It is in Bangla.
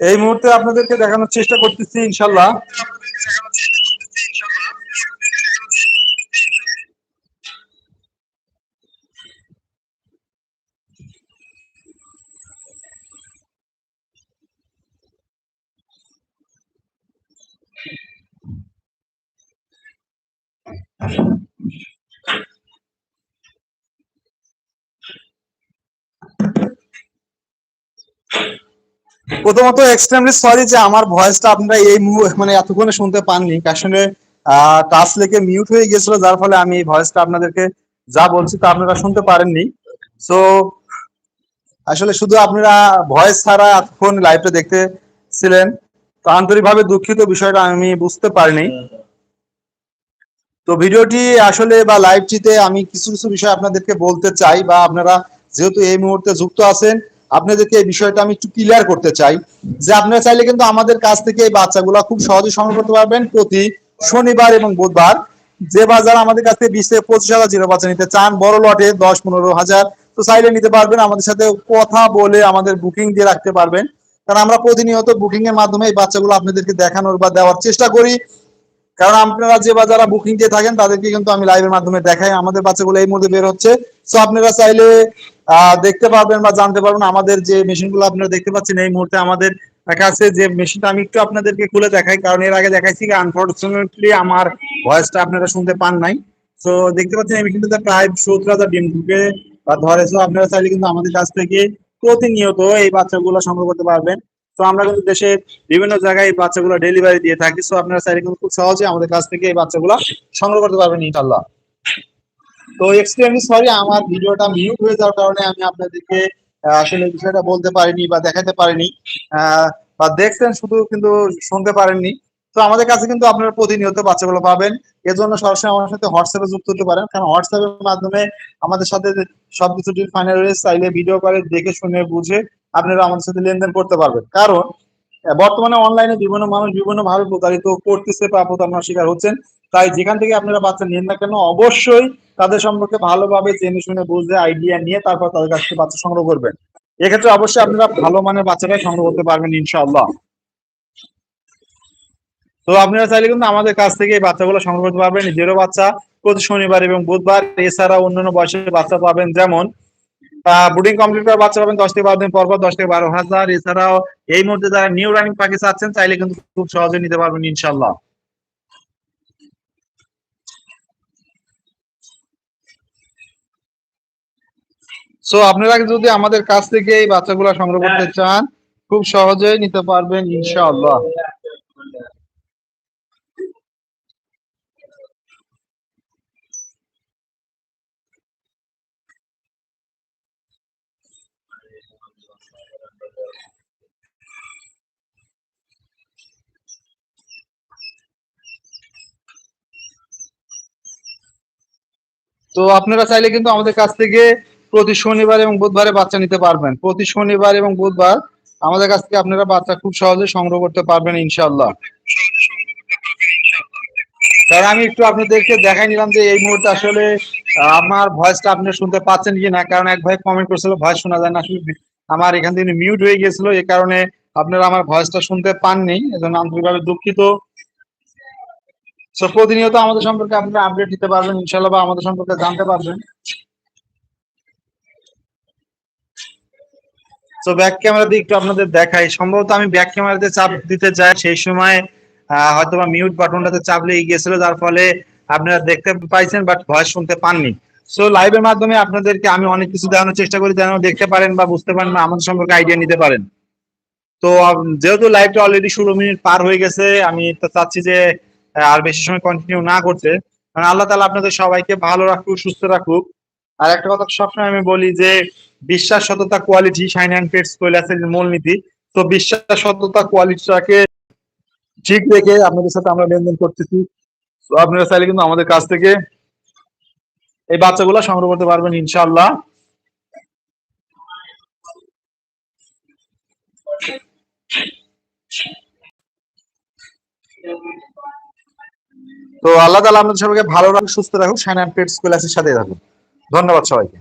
এই মুহূর্তে আপনাদেরকে দেখানোর চেষ্টা করতেছি ইনশাল্লাহ। প্রথমত এক্সট্রিমলি সরি যে আমার ভয়েসটা আপনারা এই মানে এতক্ষণে শুনতে পাননি। আসলে টাচ লেগে মিউট হয়ে গেছিল যার ফলে আমি এই ভয়েসটা আপনাদেরকে যা বলছি তা আপনারা শুনতে পারেননি। সো আসলে শুধু আপনারা ভয়েস ছাড়া এতক্ষণ লাইভটা দেখতে ছিলেন, তো আন্তরিকভাবে দুঃখিত বিষয়টা আমি বুঝতে পারিনি। তো ভিডিওটি আসলে বা লাইভটিতে আমি কিছু কিছু বিষয় আপনাদেরকে বলতে চাই বা আপনারা যেহেতু এই মুহূর্তে যুক্ত আছেন আপনাদেরকে এই বিষয়টা আমি একটু ক্লিয়ার করতে চাই যে আপনারা চাইলে কিন্তু আমাদের কাছ থেকে এই বাচ্চাগুলা খুব সহজে সংগ্রহ করতে পারবেন প্রতি শনিবার এবং বুধবার। যে বাজার আমাদের কাছ বিশ থেকে পঁচিশ হাজার জিরো বাচ্চা নিতে চান, বড় লটে দশ পনেরো হাজার, তো চাইলে নিতে পারবেন। আমাদের সাথে কথা বলে আমাদের বুকিং দিয়ে রাখতে পারবেন। কারণ আমরা প্রতিনিয়ত বুকিং এর মাধ্যমে এই বাচ্চাগুলো আপনাদেরকে দেখানোর বা দেওয়ার চেষ্টা করি। কারণ আপনারা যে বা যারা বুকিং দিয়ে থাকেন, তাদেরকে কিন্তু আমি লাইভের মাধ্যমে দেখাই। আমাদের বাচ্চাগুলো এই মুহূর্তে বের হচ্ছে। সো আপনারা চাইলে দেখতে পারবেন বা জানতে পারবেন আমাদের যে মেশিনগুলো আপনারা দেখতে পাচ্ছেন এই মুহূর্তে আমাদের কাছে যে মেশিনটা আমি একটু আপনাদেরকে খুলে দেখাই, কারণ এর আগে দেখাইছি আনফর্চুনেটলি আমার ভয়েসটা আপনারা শুনতে পান নাই। তো দেখতে পাচ্ছেন এই মেশিনটাতে প্রায় সত্তর হাজার ডিম ঢুকে বা ধরে, so আপনারা চাইলে কিন্তু আমাদের কাছ থেকে প্রতিনিয়ত এই বাচ্চাগুলো সংগ্রহ করতে পারবেন। তো আমরা কিন্তু দেশের বিভিন্ন জায়গায় এই বাচ্চাগুলো ডেলিভারি দিয়ে থাকি। সো আপনারা চাইলে কিন্তু খুব সহজে আমাদের কাছ থেকে এই বাচ্চাগুলো সংগ্রহ করতে পারবেন ইনশাল্লাহ তো এক্সট্রিমলি সরি আমার ভিডিওটা মিউট হয়ে যাওয়ার কারণে আমি আপনাদেরকে আসলে বিষয়টা বলতে পারিনি বা দেখাতে পারিনি। বা দেখছেন শুধু কিন্তু শুনতে পারেননি। তো আমাদের কাছে কিন্তু আপনারা প্রতিনিয়ত বাচ্চাগুলো পাবেন। এজন্য সরাসরি আমার সাথে হোয়াটসঅ্যাপে যুক্ত হতে পারেন। কারণ হোয়াটসঅ্যাপের মাধ্যমে আমাদের সাথে সবকিছু ডিল ফাইনাল চাইলে ভিডিও করে, দেখে, শুনে, বুঝে আপনারা আমাদের সাথে লেনদেন করতে পারবেন। কারণ, বর্তমানে অনলাইনে বিভিন্ন মানুষ বিভিন্ন ভাবে প্রতারিত করতেছে বা প্রতারণার শিকার হচ্ছেন। তাই যেখান থেকে আপনারা বাচ্চা নেন না কেন, অবশ্যই তাদের সম্পর্কে ভালোভাবে জেনে শুনে বুঝে আইডিয়া নিয়ে তারপর তাদের কাছ থেকে বাচ্চা সংগ্রহ করবেন। এক্ষেত্রে অবশ্যই আপনারা ভালো মানের বাচ্চাটাই সংগ্রহ করতে পারবেন, ইনশাআল্লাহ। তো আপনারা চাইলে কিন্তু আমাদের কাছ থেকে এই বাচ্চাগুলো সংগ্রহ করতে পারবেন, নিজেরও বাচ্চা, প্রতি শনিবার এবং বুধবার। এছাড়া অন্যান্য বয়সের বাচ্চা পাবেন, যেমন বুডিং কমপ্লিট করার বাচ্চা পাবেন দশ থেকে বারো দিন পর পর দশ থেকে বারো হাজার। এছাড়াও এই মুহূর্তে যারা নিউ রানিং পাখি চাচ্ছেন, চাইলে কিন্তু খুব সহজে নিতে পারবেন ইনশাল্লাহ সো আপনারা যদি আমাদের কাছ থেকে এই বাচ্চাগুলো সংগ্রহ করতে চান খুব সহজেই নিতে পারবেন ইনশাআল্লাহ। তো আপনারা চাইলে কিন্তু আমাদের কাছ থেকে প্রতি শনিবার এবং বুধবারে বাচ্চা নিতে পারবেন। প্রতি শনিবার এবং বুধবার আমাদের কাছ থেকে আপনারা বাচ্চা খুব সহজে সংগ্রহ করতে পারবেন ইনশাআল্লাহ। তার আমি একটু আপনাদেরকে দেখাই নিলাম যে এই মুহূর্তে আসলে আমার ভয়েসটা আপনি শুনতে পাচ্ছেন কি না? কারণ এক ভাই কমেন্ট করছিল ভয়েস শোনা যায় না আমার এখান থেকে মিউট হয়ে গেছিল এই কারণে আপনারা আমার ভয়েসটা শুনতে পাননি, এজন্য আন্তরিকভাবে দুঃখিত। প্রতিনিয়ত আমাদের সম্পর্কে আপনারা আপডেট দিতে পারবেন ইনশাল্লাহ বা আমাদের সম্পর্কে জানতে পারবেন। তো ব্যাক ক্যামেরা দিয়ে একটু আপনাদের দেখাই। সম্ভবত আমি ব্যাক ক্যামেরাতে চাপ দিতে চাই। সেই সময় হয়তো বা মিউট বাটনটাতে চাপ লেগে গিয়েছিল, যার ফলে আপনারা দেখতে পাইছেন বাট ভয়েস শুনতে পাননি। সো লাইভের মাধ্যমে আপনাদেরকে আমি অনেক কিছু দেখানোর চেষ্টা করি, যেন দেখতে পারেন বা বুঝতে পারেন বা আমাদের সম্পর্কে আইডিয়া নিতে পারেন। তো যেহেতু লাইভটা অলরেডি ষোলো মিনিট পার হয়ে গেছে, আমি তো চাচ্ছি যে আর বেশি সময় কন্টিনিউ না করতে। কারণ আল্লাহ তালা আপনাদের সবাইকে ভালো রাখুক, সুস্থ রাখুক। আর একটা কথা সবসময় আমি বলি যে বিশ্বাস সততা কোয়ালিটি শাইন অ্যান্ড পেটস কৈলাসের মূলনীতি। তো বিশ্বাস সততা কোয়ালিটিটাকে ঠিক রেখে আপনাদের সাথে আমরা লেনদেন করতেছি। আপনারা চাইলে কিন্তু আমাদের কাছ থেকে এই বাচ্চাগুলো সংগ্রহ করতে পারবেন, ইনশাআল্লাহ। তো আল্লাহ তালা আপনাদের সবাইকে ভালো রাখুক, সুস্থ রাখুক সাইন অ্যান্ড পেটস ক্লাসের সাথে থাকুন ধন্যবাদ সবাইকে।